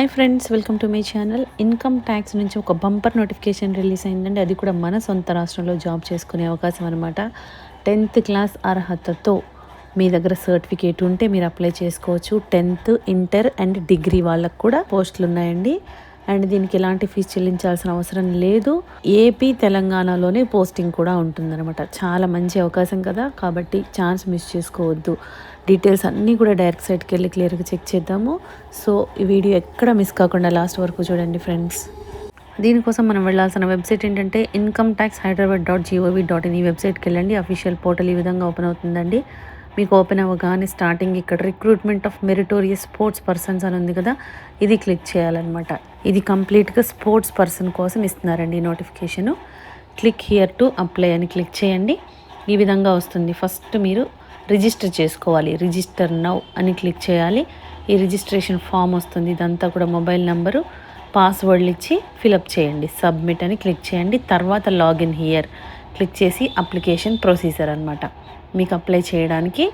Hi friends welcome to my channel income tax నుంచి ఒక bumper notification release అయిందండి. అది కూడా మన సొంత రాష్ట్రంలో జాబ్ చేసుకునే అవకాశం అనమాట టెన్త్ క్లాస్ అర్హతతో మీ దగ్గర సర్టిఫికేట్ ఉంటే మీరు అప్లై చేసుకోవచ్చు. టెన్త్ ఇంటర్ అండ్ డిగ్రీ వాళ్ళకు కూడా పోస్టులు ఉన్నాయండి. అండ్ దీనికి ఎలాంటి ఫీజు చెల్లించాల్సిన అవసరం లేదు. ఏపీ తెలంగాణలోనే పోస్టింగ్ కూడా ఉంటుందన్నమాట. చాలా మంచి అవకాశం కదా. కాబట్టి ఛాన్స్ మిస్ చేసుకోవద్దు. డీటెయిల్స్ అన్నీ కూడా డైరెక్ట్ సైట్కి వెళ్ళి క్లియర్గా చెక్ చేద్దాము. సో ఈ వీడియో ఎక్కడ మిస్ కాకుండా లాస్ట్ వరకు చూడండి ఫ్రెండ్స్ దీనికోసం మనం వెళ్ళాల్సిన వెబ్సైట్ ఏంటంటే income tax Hyderabad dot G O V dot in ఈ వెబ్సైట్కి వెళ్ళండి. అఫీషియల్ పోర్టల్ ఈ విధంగా ఓపెన్ అవుతుందండి. మీకు ఓపెన్ అవ్వగానే స్టార్టింగ్ ఇక్కడ recruitment of meritorious sports persons అని ఉంది కదా ఇది క్లిక్ చేయాలన్నమాట. ఇది కంప్లీట్గా స్పోర్ట్స్ పర్సన్ కోసం ఇస్తున్నారండి notification notification click here to apply అని క్లిక్ చేయండి. ఈ విధంగా వస్తుంది. ఫస్ట్ మీరు రిజిస్టర్ చేసుకోవాలి. రిజిస్టర్ నౌ అని క్లిక్ చేయాలి. ఈ రిజిస్ట్రేషన్ ఫామ్ వస్తుంది. ఇదంతా కూడా మొబైల్ నెంబరు పాస్వర్డ్లు ఇచ్చి ఫిలప్ చేయండి. సబ్మిట్ అని క్లిక్ చేయండి. తర్వాత లాగిన్ హియర్ క్లిక్ చేసి అప్లికేషన్ ప్రొసీజర్ అనమాట మీకు అప్లై చేయడానికి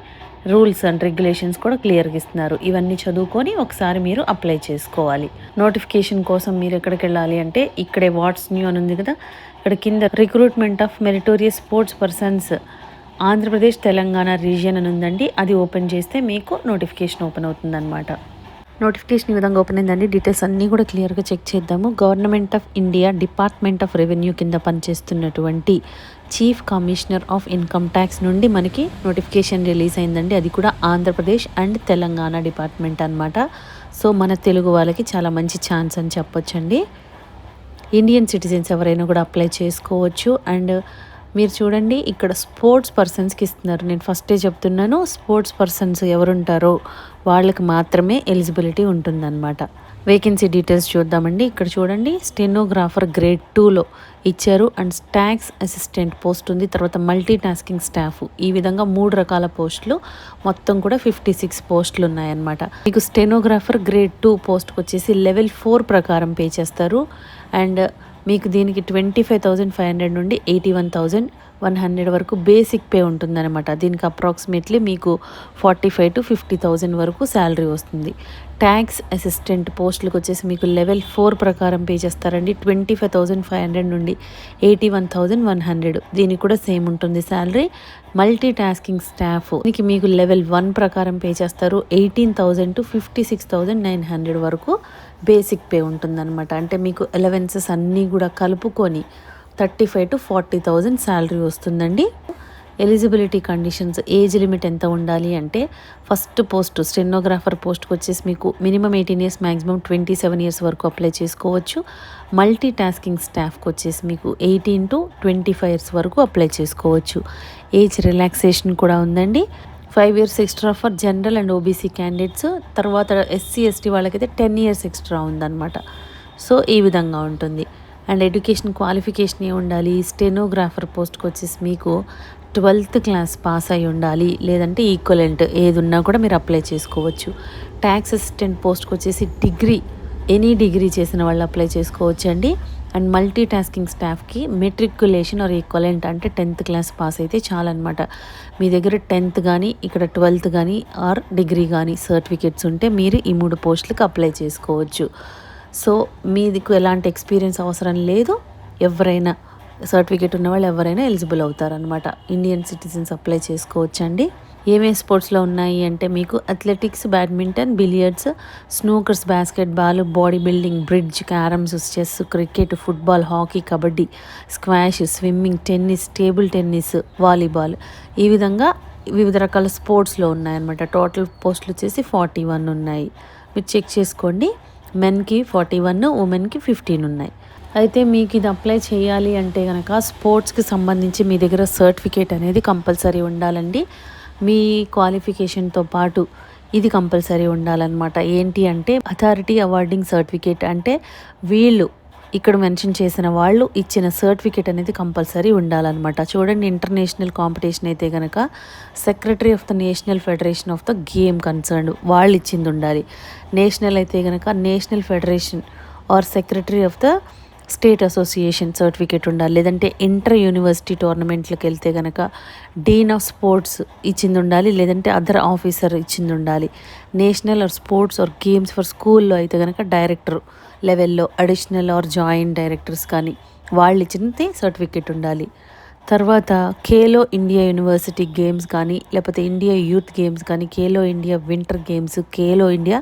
రూల్స్ అండ్ రెగ్యులేషన్స్ కూడా క్లియర్గా ఇస్తున్నారు. ఇవన్నీ చదువుకొని ఒకసారి మీరు అప్లై చేసుకోవాలి. నోటిఫికేషన్ కోసం మీరు ఎక్కడికి వెళ్ళాలి అంటే ఇక్కడే వాట్స్ న్యూ అని ఉంది కదా ఇక్కడ కింద recruitment of meritorious sports persons Andhra Pradesh Telangana region అని ఉందండి. అది ఓపెన్ చేస్తే మీకు నోటిఫికేషన్ ఓపెన్ అవుతుందన్నమాట. నోటిఫికేషన్ ఈ విధంగా ఓపెన్ అయిందండి. డీటెయిల్స్ అన్నీ కూడా క్లియర్గా చెక్ చేద్దాము. Government of India department of revenue కింద పనిచేస్తున్నటువంటి chief commissioner of income tax నుండి మనకి నోటిఫికేషన్ రిలీజ్ అయిందండి. అది కూడా ఆంధ్రప్రదేశ్ అండ్ తెలంగాణ డిపార్ట్మెంట్ అనమాట సో మన తెలుగు వాళ్ళకి చాలా మంచి ఛాన్స్ అని చెప్పొచ్చండి. ఇండియన్ సిటిజన్స్ ఎవరైనా కూడా అప్లై చేసుకోవచ్చు. అండ్ మీరు చూడండి ఇక్కడ స్పోర్ట్స్ పర్సన్స్కి ఇస్తున్నారు. నేను ఫస్టే చెప్తున్నాను స్పోర్ట్స్ పర్సన్స్ ఎవరుంటారో వాళ్ళకి మాత్రమే ఎలిజిబిలిటీ ఉంటుందన్నమాట. వేకెన్సీ డీటెయిల్స్ చూద్దామండి. ఇక్కడ చూడండి స్టెనోగ్రాఫర్ గ్రేడ్ టూలో ఇచ్చారు. అండ్ ట్యాక్స్ అసిస్టెంట్ పోస్ట్ ఉంది. తర్వాత మల్టీ టాస్కింగ్ స్టాఫ్ ఈ విధంగా మూడు రకాల పోస్టులు. మొత్తం కూడా ఫిఫ్టీ సిక్స్ పోస్టులు ఉన్నాయన్నమాట. మీకు స్టెనోగ్రాఫర్ గ్రేడ్ టూ పోస్ట్కి వచ్చేసి లెవెల్ ఫోర్ ప్రకారం పే చేస్తారు. అండ్ మీకు దీనికి twenty five thousand five hundred నుండి eighty one thousand one hundred వరకు బేసిక్ పే ఉంటుందన్నమాట. దీనికి అప్రాక్సిమేట్లీ మీకు forty five to fifty thousand వరకు శాలరీ వస్తుంది. ట్యాక్స్ అసిస్టెంట్ పోస్టులకు వచ్చేసి మీకు లెవెల్ ఫోర్ ప్రకారం పే చేస్తారండి. Twenty five thousand five hundred నుండి eighty one thousand one hundred. దీనికి కూడా సేమ్ ఉంటుంది శాలరీ. Multi tasking staff. దీనికి మీకు లెవెల్ వన్ ప్రకారం పే చేస్తారు. Eighteen thousand to fifty six thousand nine hundred వరకు బేసిక్ పే ఉంటుందన్నమాట. అంటే మీకు ఎలవెన్సెస్ అన్నీ కూడా కలుపుకొని thirty five to forty thousand salary వస్తుందండి. ఎలిజిబిలిటీ కండిషన్స్ ఏజ్ లిమిట్ ఎంత ఉండాలి అంటే ఫస్ట్ పోస్ట్ స్టెనోగ్రాఫర్ పోస్ట్కి వచ్చేసి మీకు minimum eighteen years maximum twenty seven years వరకు అప్లై చేసుకోవచ్చు. మల్టీ టాస్కింగ్ స్టాఫ్కి వచ్చేసి మీకు eighteen to twenty five years వరకు అప్లై చేసుకోవచ్చు. ఏజ్ రిలాక్సేషన్ కూడా ఉందండి. Five years extra for general and OBC candidates తర్వాత ఎస్సీ ఎస్టీ వాళ్ళకైతే టెన్ ఇయర్స్ ఎక్స్ట్రా ఉందన్నమాట. సో ఈ విధంగా ఉంటుంది. అండ్ ఎడ్యుకేషన్ క్వాలిఫికేషన్ ఏ ఉండాలి? స్టెనోగ్రాఫర్ పోస్ట్కి వచ్చేసి మీకు ట్వెల్త్ క్లాస్ పాస్ అయి ఉండాలి లేదంటే ఈక్వలెంట్ ఏది ఉన్నా కూడా మీరు అప్లై చేసుకోవచ్చు. ట్యాక్స్ అసిస్టెంట్ పోస్ట్కి వచ్చేసి డిగ్రీ ఎనీ డిగ్రీ చేసిన వాళ్ళు అప్లై చేసుకోవచ్చు అండి అండ్ మల్టీ టాస్కింగ్ స్టాఫ్కి మెట్రికులేషన్ ఆర్ ఈక్వలెంట్ అంటే టెన్త్ క్లాస్ పాస్ అయితే చాలన్నమాట. మీ దగ్గర టెన్త్ కానీ ఇక్కడ ట్వెల్త్ కానీ ఆర్ డిగ్రీ కానీ సర్టిఫికేట్స్ ఉంటే మీరు ఈ మూడు పోస్టులకు అప్లై చేసుకోవచ్చు. సో మీదికు ఎలాంటి ఎక్స్పీరియన్స్ అవసరం లేదు. ఎవరైనా సర్టిఫికేట్ ఉన్న వాళ్ళు ఎవరైనా ఎలిజిబుల్ అవుతారనమాట ఇండియన్ సిటిజన్స్ అప్లై చేసుకోవచ్చండి. ఏమేమి స్పోర్ట్స్లో ఉన్నాయి అంటే మీకు athletics badminton billiards snookers basketball body building bridge carroms chess cricket football hockey kabaddi squash swimming tennis table tennis volleyball. ఈ విధంగా వివిధ రకాల స్పోర్ట్స్లో ఉన్నాయన్నమాట. టోటల్ పోస్టులు వచ్చేసి ఫార్టీ వన్ ఉన్నాయి. మీరు చెక్ చేసుకోండి. మెన్కి ఫార్టీ వన్ ఉమెన్కి ఫిఫ్టీన్ ఉన్నాయి. అయితే మీకు ఇది అప్లై చేయాలి అంటే కనుక స్పోర్ట్స్కి సంబంధించి మీ దగ్గర సర్టిఫికేట్ అనేది కంపల్సరీ ఉండాలండి. మీ క్వాలిఫికేషన్తో పాటు ఇది కంపల్సరీ ఉండాలన్నమాట. ఏంటి అంటే అథారిటీ అవార్డింగ్ సర్టిఫికేట్ అంటే వీళ్ళు ఇక్కడ మెన్షన్ చేసిన వాళ్ళు ఇచ్చిన సర్టిఫికేట్ అనేది కంపల్సరీ ఉండాలన్నమాట. చూడండి ఇంటర్నేషనల్ కాంపిటీషన్ అయితే కనుక secretary of the national federation of the game concern వాళ్ళు ఇచ్చింది ఉండాలి. నేషనల్ అయితే కనుక national federation or secretary of the state association certificate ఉండాలి. లేదంటే ఇంటర్ యూనివర్సిటీ టోర్నమెంట్లకు వెళ్తే కనుక డీన్ ఆఫ్ స్పోర్ట్స్ ఇచ్చింది ఉండాలి లేదంటే అదర్ ఆఫీసర్ ఇచ్చింది ఉండాలి. National or sports or games for స్కూల్లో అయితే కనుక డైరెక్టర్ లెవెల్లో అడిషనల్ ఆర్ జాయింట్ డైరెక్టర్స్ కానీ వాళ్ళు ఇచ్చింది సర్టిఫికేట్ ఉండాలి. తర్వాత ఖేలో ఇండియా యూనివర్సిటీ గేమ్స్ కానీ లేకపోతే ఇండియా యూత్ గేమ్స్ కానీ Khelo India winter games Khelo India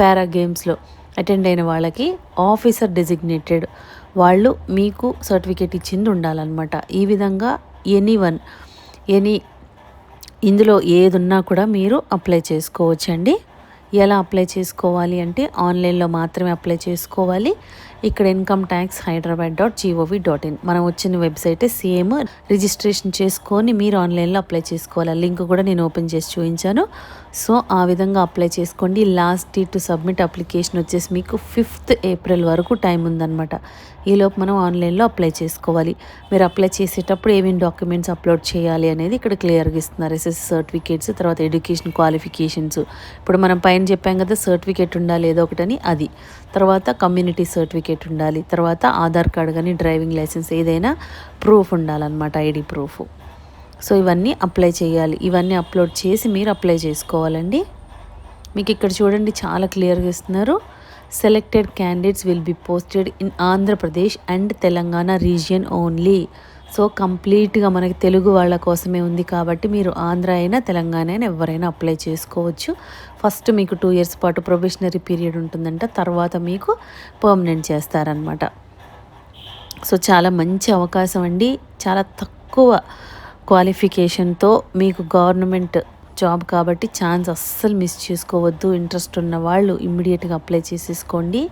para గేమ్స్లో అటెండ్ అయిన వాళ్ళకి ఆఫీసర్ డెసిగ్నేటెడ్ వాళ్ళు మీకు సర్టిఫికేట్ ఇచ్చింది ఉండాలన్నమాట. ఈ విధంగా ఎనీ వన్ ఎనీ ఇందులో ఏది ఉన్నా కూడా మీరు అప్లై చేసుకోవచ్చండి. ఎలా అప్లై చేసుకోవాలి అంటే ఆన్లైన్లో మాత్రమే అప్లై చేసుకోవాలి. ఇక్కడ income tax Hyderabad dot G O V dot in మనం వచ్చిన వెబ్సైట్ సేమ్ రిజిస్ట్రేషన్ చేసుకొని మీరు ఆన్లైన్లో అప్లై చేసుకోవాలి. లింక్ కూడా నేను ఓపెన్ చేసి చూపించాను. సో ఆ విధంగా అప్లై చేసుకోండి. Last date to submit application వచ్చేసి మీకు ఫిఫ్త్ ఏప్రిల్ వరకు టైం ఉందన్నమాట. ఈలోపు మనం ఆన్లైన్లో అప్లై చేసుకోవాలి. మీరు అప్లై చేసేటప్పుడు ఏమేమి డాక్యుమెంట్స్ అప్లోడ్ చేయాలి అనేది ఇక్కడ క్లియర్గా ఇస్తున్నారు. ఎస్ఎస్ సర్టిఫికేట్స్ తర్వాత ఎడ్యుకేషన్ క్వాలిఫికేషన్స్. ఇప్పుడు మనం పైన చెప్పాం కదా సర్టిఫికేట్ ఉండాలి ఏదో ఒకటని అది. తర్వాత కమ్యూనిటీ సర్టిఫికేట్ ఉండాలి. తర్వాత ఆధార్ కార్డ్ కానీ డ్రైవింగ్ లైసెన్స్ ఏదైనా ప్రూఫ్ ఉండాలన్నమాట ఐడి ప్రూఫ్. సో ఇవన్నీ అప్లై చేయాలి. ఇవన్నీ అప్లోడ్ చేసి మీరు అప్లై చేసుకోవాలండి. మీకు ఇక్కడ చూడండి చాలా క్లియర్గా ఇస్తున్నారు. Selected candidates will be posted in Andhra Pradesh and Telangana region only. So కంప్లీట్గా మనకి తెలుగు వాళ్ళ కోసమే ఉంది కాబట్టి మీరు ఆంధ్ర అయినా తెలంగాణ అయినా ఎవరైనా అప్లై చేసుకోవచ్చు. ఫస్ట్ మీకు టూ ఇయర్స్ పాటు ప్రొబేషనరీ పీరియడ్ ఉంటుందంట. తర్వాత మీకు పర్మనెంట్ చేస్తారనమాట సో చాలా మంచి అవకాశం అండి. చాలా తక్కువ క్వాలిఫికేషన్తో మీకు గవర్నమెంట్ జాబ్ కాబట్టి ఛాన్స్ అస్సలు మిస్ చేసుకోవద్దు. ఇంట్రెస్ట్ ఉన్న వాళ్ళు ఇమ్మీడియట్గా అప్లై చేసేసుకోండి.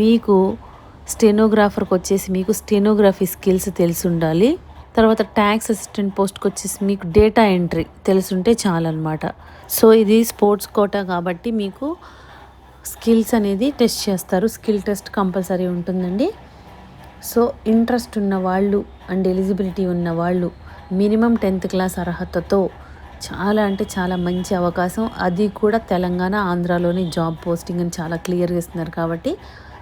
మీకు స్టెనోగ్రాఫర్కి వచ్చేసి మీకు స్టెనోగ్రఫీ స్కిల్స్ తెలిసి ఉండాలి తర్వాత ట్యాక్స్ అసిస్టెంట్ పోస్ట్కి వచ్చేసి మీకు డేటా ఎంట్రీ తెలుసుంటే చాలన్నమాట. సో ఇది స్పోర్ట్స్ కోటా కాబట్టి మీకు స్కిల్స్ అనేది టెస్ట్ చేస్తారు. స్కిల్ టెస్ట్ కంపల్సరీ ఉంటుందండి. సో ఇంట్రెస్ట్ ఉన్న వాళ్ళు అండ్ ఎలిజిబిలిటీ ఉన్న వాళ్ళు మినిమం టెన్త్ క్లాస్ అర్హతతో చాలా అంటే చాలా మంచి అవకాశం. అది కూడా తెలంగాణ ఆంధ్రాలోని జాబ్ పోస్టింగ్ అని చాలా క్లియర్గా ఇస్తున్నారు కాబట్టి